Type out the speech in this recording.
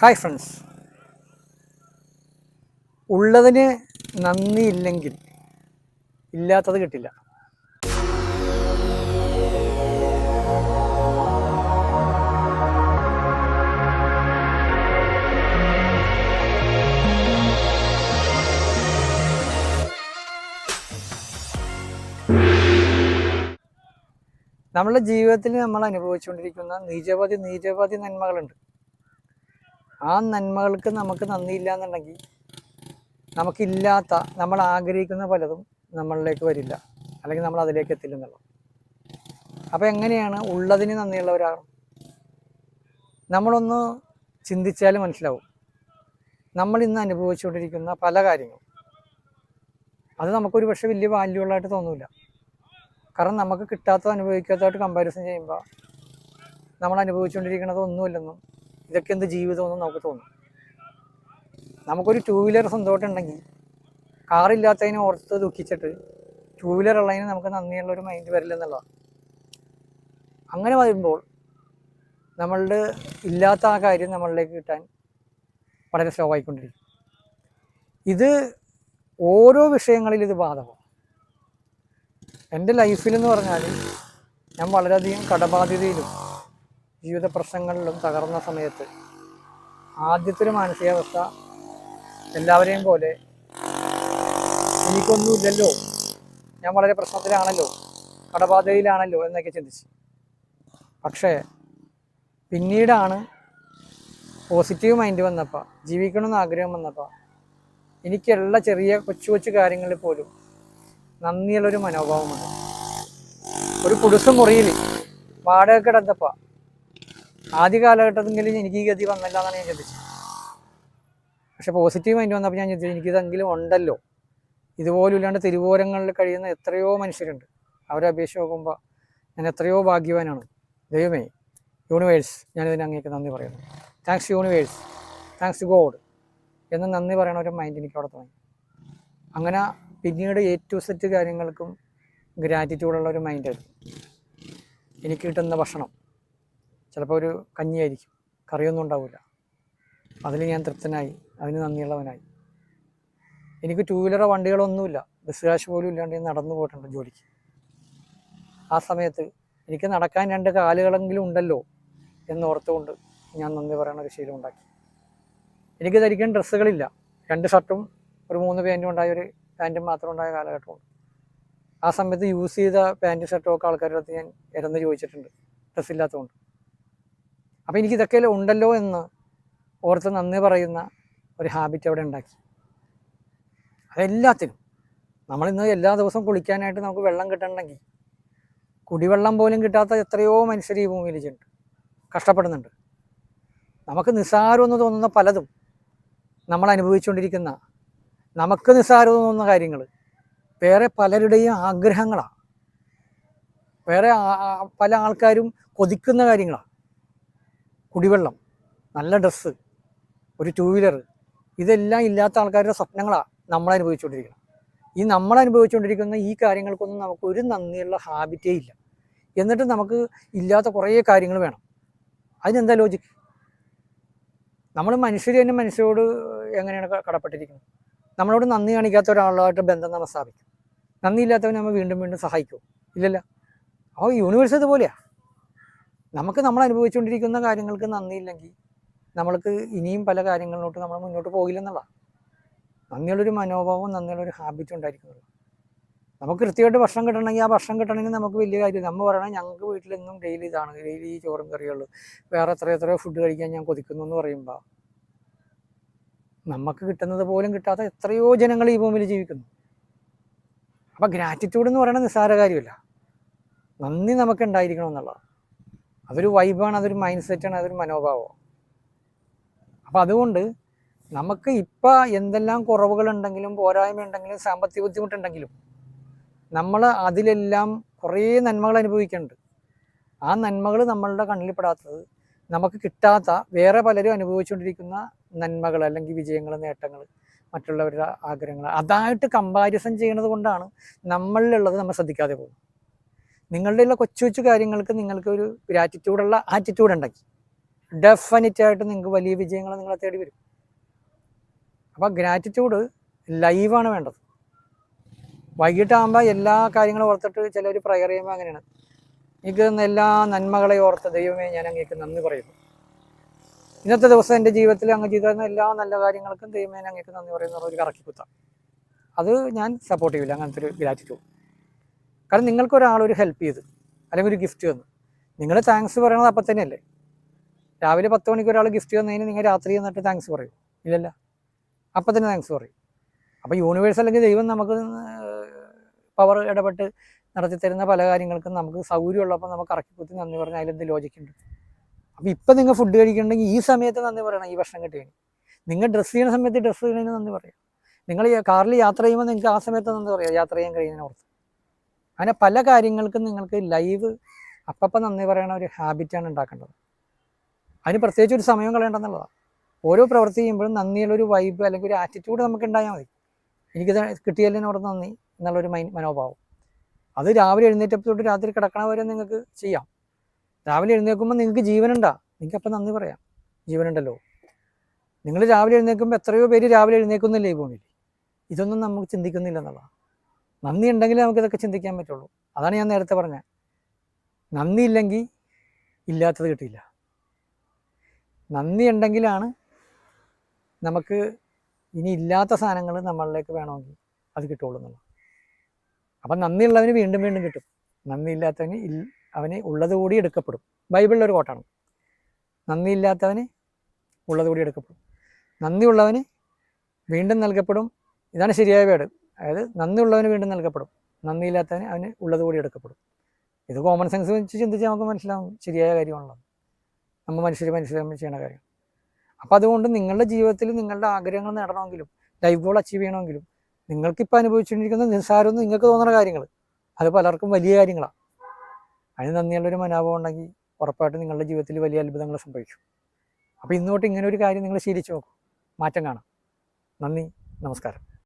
Hi friends ഉള്ളതിന് നന്ദിയില്ലെങ്കിൽ ഇല്ലാത്തത് കിട്ടില്ല. നമ്മളുടെ ജീവിതത്തിൽ നമ്മൾ അനുഭവിച്ചുകൊണ്ടിരിക്കുന്ന നിരവധി നിരവധി നന്മകളുണ്ട്. ആ നന്മകൾക്ക് നമുക്ക് നന്ദിയില്ല എന്നുണ്ടെങ്കിൽ നമുക്കില്ലാത്ത നമ്മൾ ആഗ്രഹിക്കുന്ന പലതും നമ്മളിലേക്ക് വരില്ല. അല്ലെങ്കിൽ നമ്മൾ അതിലേക്ക് എത്തില്ല എന്നുള്ളത് അപ്പോൾ എങ്ങനെയാണ് ഉള്ളതിന് നന്ദിയുള്ളവരാകണം? നമ്മളൊന്ന് ചിന്തിച്ചാൽ മനസ്സിലാവും. നമ്മൾ ഇന്ന് അനുഭവിച്ചുകൊണ്ടിരിക്കുന്ന പല കാര്യങ്ങളും. അത് നമുക്കൊരു പക്ഷേ വലിയ വാല്യൂ ഉള്ളതായിട്ട് തോന്നില്ല കാരണം നമുക്ക് കിട്ടാത്തത് അനുഭവിക്കാത്തതായിട്ട് കമ്പാരിസൺ ചെയ്യുമ്പോൾ നമ്മൾ അനുഭവിച്ചുകൊണ്ടിരിക്കുന്നത് ഒന്നുമില്ലെന്നും ഇതൊക്കെ എന്ത് ജീവിതമെന്ന് നമുക്ക് തോന്നും. നമുക്കൊരു ടൂ വീലർ സ്വന്തമായിട്ടുണ്ടെങ്കിൽ കാറില്ലാത്തതിനെ ഓർത്ത് ദുഃഖിച്ചിട്ട് ടൂ വീലർ ഉള്ളതിന് നമുക്ക് നന്ദിയുള്ള ഒരു മൈൻഡ് വരില്ല എന്നുള്ളതാണ്. അങ്ങനെ വരുമ്പോൾ നമ്മളുടെ ഇല്ലാത്ത ആ കാര്യം നമ്മളിലേക്ക് കിട്ടാൻ വളരെ സ്ലോ ആയിക്കൊണ്ടിരിക്കും. ഇത് ഓരോ വിഷയങ്ങളിൽ ഇത് ബാധകമാണ്. എന്റെ ലൈഫിലെന്ന് പറഞ്ഞാൽ ഞാൻ വളരെയധികം കടബാധ്യതയിലും ജീവിത പ്രശ്നങ്ങളിലും തകർന്ന സമയത്ത് ആദ്യത്തെ മാനസികാവസ്ഥ എല്ലാവരെയും പോലെ എനിക്കൊന്നുമില്ലല്ലോ. ഞാൻ വളരെ പ്രശ്നത്തിലാണല്ലോ കടബാധയിലാണല്ലോ എന്നൊക്കെ ചിന്തിച്ചു. പക്ഷേ പിന്നീടാണ് പോസിറ്റീവ് മൈൻഡ് വന്നപ്പോൾ ജീവിക്കണമെന്ന് ആഗ്രഹം വന്നപ്പോൾ എനിക്കുള്ള ചെറിയ കൊച്ചു കൊച്ചു കാര്യങ്ങളിൽ പോലും നന്ദിയുള്ളൊരു മനോഭാവമുണ്ട് ഒരു കുടുസ് മുറിയിൽ വാടക കിടന്നപ്പോൾ ആദ്യ കാലഘട്ടത്തിൽ എനിക്ക് ഈ ഗതി വന്നില്ല എന്നാണ് ഞാൻ ചിന്തിച്ചത്. പക്ഷെ പോസിറ്റീവ് മൈൻഡ് വന്നപ്പോൾ ഞാൻ ചിന്തിച്ചു എനിക്കിതെങ്കിലും ഉണ്ടല്ലോ. ഇതുപോലും ഇല്ലാണ്ട് തിരുവോരങ്ങളിൽ കഴിയുന്ന എത്രയോ മനുഷ്യരുണ്ട്. അവരെ അപേക്ഷിച്ച് നോക്കുമ്പോൾ ഞാൻ എത്രയോ ഭാഗ്യവാനാണ്. ദൈവമേ യൂണിവേഴ്സ് ഞാനിതിന് അങ്ങേക്ക് നന്ദി പറയുന്നു. താങ്ക്സ് യൂണിവേഴ്സ് താങ്ക്സ് ഗോഡ് എന്ന് നന്ദി പറയണ ഒരു മൈൻഡ് എനിക്ക് അവിടെ തോന്നി. അങ്ങനെ പിന്നീട് എ ടു സെറ്റ് കാര്യങ്ങൾക്കും ഗ്രാറ്റിറ്റ്യൂഡുള്ള ഒരു മൈൻഡായിരുന്നു എനിക്ക് കിട്ടുന്ന ഭക്ഷണം. ചിലപ്പോൾ ഒരു കഞ്ഞിയായിരിക്കും. കറിയൊന്നും ഉണ്ടാവില്ല അതിൽ ഞാൻ തൃപ്തനായി. അതിന് നന്ദിയുള്ളവനായി. എനിക്ക് ടൂ വീലറോ വണ്ടികളൊന്നുമില്ല. ബസ് കാശ് പോലും ഇല്ലാണ്ട് ഞാൻ നടന്നു പോയിട്ടുണ്ട് ജോലിക്ക്. ആ സമയത്ത് എനിക്ക് നടക്കാൻ രണ്ട് കാലുകളെങ്കിലും ഉണ്ടല്ലോ എന്നോർത്തുകൊണ്ട് ഞാൻ നന്ദി പറയുന്ന ഒരു ശീലം ഉണ്ടാക്കി. എനിക്ക് ധരിക്കാൻ ഡ്രസ്സുകളില്ല. രണ്ട് ഷർട്ടും ഒരു മൂന്ന് പാന്റും ഉണ്ടായ ഒരു പാന്റും മാത്രം ഉണ്ടായ കാലഘട്ടമുണ്ട്. ആ സമയത്ത് യൂസ് ചെയ്ത പാന്റും ഷർട്ടും ഒക്കെ ആൾക്കാരുടെ അടുത്ത് ഞാൻ ഇരന്ന് ചോദിച്ചിട്ടുണ്ട്. ഡ്രസ്സ് ഇല്ലാത്തതുകൊണ്ട് അപ്പോൾ എനിക്ക് ഇതൊക്കെ ഉണ്ടല്ലോ എന്ന് ഓർത്ത് നന്ദി പറയുന്ന ഒരു ഹാബിറ്റ് അവിടെ ഉണ്ടാക്കി. അതെല്ലാത്തിനും. നമ്മളിന്ന് എല്ലാ ദിവസവും കുളിക്കാനായിട്ട് നമുക്ക് വെള്ളം കിട്ടണമെങ്കിൽ കുടിവെള്ളം പോലും കിട്ടാത്ത എത്രയോ മനുഷ്യർ ഈ ഭൂമിയിൽ ചെയ്യുന്നുണ്ട് കഷ്ടപ്പെടുന്നുണ്ട്. നമുക്ക് നിസ്സാരമെന്ന് തോന്നുന്ന പലതും നമ്മൾ അനുഭവിച്ചുകൊണ്ടിരിക്കുന്ന നമുക്ക് നിസ്സാരം തോന്നുന്ന കാര്യങ്ങൾ വേറെ പലരുടെയും ആഗ്രഹങ്ങളാണ് വേറെ പല ആൾക്കാരും കൊതിക്കുന്ന കാര്യങ്ങളാണ് കുടിവെള്ളം നല്ല ഡ്രസ്സ് ഒരു ടൂ വീലർ ഇതെല്ലാം ഇല്ലാത്ത ആൾക്കാരുടെ സ്വപ്നങ്ങളാണ് നമ്മൾ അനുഭവിച്ചുകൊണ്ടിരിക്കുന്നത്. ഈ നമ്മൾ അനുഭവിച്ചുകൊണ്ടിരിക്കുന്ന ഈ കാര്യങ്ങൾക്കൊന്നും നമുക്ക് ഒരു നന്ദിയുള്ള ഹാബിറ്റേ ഇല്ല. എന്നിട്ട് നമുക്ക് ഇല്ലാത്ത കുറേ കാര്യങ്ങൾ വേണം. അതിനെന്താ ലോജിക്ക് നമ്മൾ മനുഷ്യർ തന്നെ മനുഷ്യരോട് എങ്ങനെയാണ് കടപ്പെട്ടിരിക്കുന്നത്? നമ്മളോട് നന്ദി കാണിക്കാത്ത ഒരാളുമായിട്ട് ബന്ധം നമ്മൾ സ്ഥാപിക്കും. നന്ദി ഇല്ലാത്തവനെ നമ്മൾ വീണ്ടും വീണ്ടും സഹായിക്കും. ഇല്ലല്ല. അപ്പോൾ യൂണിവേഴ്സ് ഇതുപോലെയാണ് നമുക്ക് നമ്മൾ അനുഭവിച്ചുകൊണ്ടിരിക്കുന്ന കാര്യങ്ങൾക്ക് നന്ദിയില്ലെങ്കിൽ നമ്മൾക്ക് ഇനിയും പല കാര്യങ്ങളിലോട്ട് നമ്മൾ മുന്നോട്ട് പോകില്ലെന്നുള്ളതാണ് നന്ദിയുള്ളൊരു മനോഭാവവും നന്ദിയുള്ളൊരു ഹാബിറ്റും ഉണ്ടായിരിക്കുന്നുള്ളൂ. നമുക്ക് കൃത്യമായിട്ട് ഭക്ഷണം കിട്ടണമെങ്കിൽ ആ ഭക്ഷണം കിട്ടണമെങ്കിൽ നമുക്ക് വലിയ കാര്യം നമ്മൾ പറയണം ഞങ്ങൾക്ക് വീട്ടിലെന്നും ഡെയിലി ഇതാണ്. ഡെയിലി ചോറും കറികളും വേറെ എത്ര എത്ര ഫുഡ് കഴിക്കാൻ ഞാൻ കൊതിക്കുന്നു എന്ന് പറയുമ്പോൾ നമുക്ക് കിട്ടുന്നത് പോലും കിട്ടാത്ത എത്രയോ ജനങ്ങൾ ഈ ഭൂമിയിൽ ജീവിക്കുന്നു. അപ്പം ഗ്രാറ്റിറ്റ്യൂഡ് എന്ന് പറയുന്നത് നിസ്സാര കാര്യമല്ല. നന്ദി നമുക്ക് ഉണ്ടായിരിക്കണം എന്നുള്ളതാണ് അതൊരു വൈബാണ് അതൊരു മൈൻഡ് സെറ്റാണ് അതൊരു മനോഭാവം. അപ്പം അതുകൊണ്ട് നമുക്ക് ഇപ്പം എന്തെല്ലാം കുറവുകളുണ്ടെങ്കിലും പോരായ്മ ഉണ്ടെങ്കിലും സാമ്പത്തിക ബുദ്ധിമുട്ടുണ്ടെങ്കിലും നമ്മൾ അതിലെല്ലാം കുറേ നന്മകൾ അനുഭവിക്കുന്നുണ്ട്. ആ നന്മകൾ നമ്മളുടെ കണ്ണിൽപ്പെടാത്തത് നമുക്ക് കിട്ടാത്ത വേറെ പലരും അനുഭവിച്ചുകൊണ്ടിരിക്കുന്ന നന്മകൾ അല്ലെങ്കിൽ വിജയങ്ങൾ നേട്ടങ്ങൾ മറ്റുള്ളവരുടെ ആഗ്രഹങ്ങൾ. അതായിട്ട് കമ്പാരിസൺ ചെയ്യുന്നത് കൊണ്ടാണ് നമ്മളിലുള്ളത് നമ്മൾ ശ്രദ്ധിക്കാതെ പോകുന്നത്. നിങ്ങളുടെ ഉള്ള കൊച്ചു കൊച്ചു കാര്യങ്ങൾക്ക് നിങ്ങൾക്ക് ഒരു ഗ്രാറ്റിറ്റ്യൂഡുള്ള ആറ്റിറ്റ്യൂഡ് ഉണ്ടാക്കി ഡെഫിനറ്റ് ആയിട്ട് നിങ്ങൾക്ക് വലിയ വിജയങ്ങൾ നിങ്ങളെ തേടി വരും. അപ്പോൾ ഗ്രാറ്റിറ്റ്യൂഡ് ലൈവാണ് വേണ്ടത്. വൈകിട്ടാകുമ്പോൾ എല്ലാ കാര്യങ്ങളും ഓർത്തിട്ട് ചിലർ പ്രയർ ചെയ്യുമ്പോൾ അങ്ങനെയാണ്. എനിക്ക് എല്ലാ നന്മകളെ ഓർത്ത് ദൈവമേ ഞാൻ അങ്ങേക്ക് നന്ദി പറയുന്നു. ഇന്നത്തെ ദിവസം എന്റെ ജീവിതത്തിൽ അങ്ങ് ചെയ്തു എല്ലാ നല്ല കാര്യങ്ങൾക്കും ദൈവമേ അങ്ങേക്ക് നന്ദി പറയുന്ന ഒരു കറക്കി കുത്താം അത് ഞാൻ സപ്പോർട്ട് ചെയ്യില്ല അങ്ങനത്തെ ഒരു ഗ്രാറ്റിറ്റ്യൂഡ് കാരണം നിങ്ങൾക്ക് ഒരാളൊരു ഒരു ഹെൽപ്പ് ചെയ്ത് അല്ലെങ്കിൽ ഒരു ഗിഫ്റ്റ് തന്നു. നിങ്ങൾ താങ്ക്സ് പറയണത് അപ്പം തന്നെയല്ലേ? രാവിലെ പത്ത് മണിക്ക് ഒരാൾ ഗിഫ്റ്റ് തന്നതിന് നിങ്ങൾ രാത്രി എന്നിട്ട് താങ്ക്സ് പറയും. ഇല്ലല്ല. അപ്പം തന്നെ താങ്ക്സ് പറയും. അപ്പോൾ യൂണിവേഴ്സ് അല്ലെങ്കിൽ ദൈവം നമുക്ക് പവർ ഇടപെട്ട് നടത്തി തരുന്ന പല കാര്യങ്ങൾക്കും നമുക്ക് സൗകര്യമുള്ളപ്പോൾ നമുക്ക് ഇറക്കി കുത്തി നന്ദി പറഞ്ഞാൽ അതിലെന്ത് ലോജിക്കുണ്ട് അപ്പോൾ ഇപ്പം നിങ്ങൾ ഫുഡ് കഴിക്കണമെങ്കിൽ ഈ സമയത്ത് നന്ദി പറയണം ഈ ഭക്ഷണം കിട്ടിയതിന്. നിങ്ങൾ ഡ്രസ്സ് ചെയ്യുന്ന സമയത്ത് ഡ്രസ്സ് ചെയ്യുന്നതിന് നന്ദി പറയാം. നിങ്ങൾ കാറിൽ യാത്ര ചെയ്യുമ്പോൾ നിങ്ങൾക്ക് ആ സമയത്ത് നന്ദി പറയാം യാത്ര ചെയ്യാൻ കഴിയുന്നതിന് അങ്ങനെ പല കാര്യങ്ങൾക്കും നിങ്ങൾക്ക് ലൈവ് അപ്പം നന്ദി പറയണ ഒരു ഹാബിറ്റാണ് ഉണ്ടാക്കേണ്ടത്. അതിന് പ്രത്യേകിച്ച് ഒരു സമയം കളയേണ്ടെന്നുള്ളതാണ് ഓരോ പ്രവൃത്തി ചെയ്യുമ്പോഴും നന്ദിയുള്ള ഒരു വൈബ് അല്ലെങ്കിൽ ഒരു ആറ്റിറ്റ്യൂഡ് നമുക്ക് ഉണ്ടായാൽ മതി. എനിക്കിത് കിട്ടിയതിനോട് നന്ദി എന്നുള്ളൊരു മൈ മനോഭാവം. അത് രാവിലെ എഴുന്നേറ്റപ്പോൾ തൊട്ട് രാത്രി കിടക്കണ വരെ നിങ്ങൾക്ക് ചെയ്യാം. രാവിലെ എഴുന്നേൽക്കുമ്പോൾ നിങ്ങൾക്ക് ജീവനുണ്ടാ നിങ്ങൾക്ക് അപ്പം നന്ദി പറയാം. ജീവനുണ്ടല്ലോ നിങ്ങൾ രാവിലെ എഴുന്നേൽക്കുമ്പോൾ എത്രയോ പേര് രാവിലെ എഴുന്നേൽക്കുന്നില്ലേ ഈ ഭൂമിയിൽ? ഇതൊന്നും നമുക്ക് ചിന്തിക്കുന്നില്ല എന്നുള്ളതാണ് നന്ദി ഉണ്ടെങ്കിലേ നമുക്കിതൊക്കെ ചിന്തിക്കാൻ പറ്റുള്ളൂ. അതാണ് ഞാൻ നേരത്തെ പറഞ്ഞത് നന്ദി ഇല്ലെങ്കിൽ ഇല്ലാത്തത് കിട്ടിയില്ല. നന്ദി ഉണ്ടെങ്കിലാണ് നമുക്ക് ഇനി ഇല്ലാത്ത സാധനങ്ങൾ നമ്മളിലേക്ക് വേണമെങ്കിൽ അത് കിട്ടുള്ളൂ എന്നുള്ളത്. അപ്പം നന്ദിയുള്ളവന് വീണ്ടും വീണ്ടും കിട്ടും. നന്ദി ഇല്ലാത്തവന് ഇൽ അവന് ഉള്ളത് കൂടി എടുക്കപ്പെടും. ബൈബിളിലൊരു കോട്ടാണ്. നന്ദി ഇല്ലാത്തവന് ഉള്ളത് കൂടി എടുക്കപ്പെടും. നന്ദിയുള്ളവന് വീണ്ടും നൽകപ്പെടും. ഇതാണ് ശരിയായ വേട്. അതായത് നന്ദിയുള്ളവന് വീണ്ടും നൽകപ്പെടും. നന്ദിയില്ലാത്തവന് അവന് ഉള്ളത് കൂടി എടുക്കപ്പെടും. ഇത് കോമൺ സെൻസ് വെച്ച് ചിന്തിച്ചാൽ നമുക്ക് മനസ്സിലാവും ശരിയായ കാര്യമാണല്ലോ നമ്മൾ മനുഷ്യർ മനുഷ്യരമ്മ ചെയ്യണ കാര്യം. അപ്പം അതുകൊണ്ട് നിങ്ങളുടെ ജീവിതത്തിൽ നിങ്ങളുടെ ആഗ്രഹങ്ങൾ നേടണമെങ്കിലും ലൈഫ് ഗോൾ അച്ചീവ് ചെയ്യണമെങ്കിലും നിങ്ങൾക്കിപ്പോൾ അനുഭവിച്ചുകൊണ്ടിരിക്കുന്ന നിസ്സാരമൊന്നും നിങ്ങൾക്ക് തോന്നുന്ന കാര്യങ്ങൾ അത് പലർക്കും വലിയ കാര്യങ്ങളാണ് അതിന് നന്ദിയുള്ളൊരു മനോഭാവം ഉണ്ടെങ്കിൽ ഉറപ്പായിട്ടും നിങ്ങളുടെ ജീവിതത്തിൽ വലിയ അത്ഭുതങ്ങൾ സംഭവിക്കും. അപ്പോൾ ഇന്നോട്ട് ഇങ്ങനെ ഒരു കാര്യം നിങ്ങൾ ശീലിച്ച് നോക്കും. മാറ്റം കാണാം. നന്ദി. നമസ്കാരം.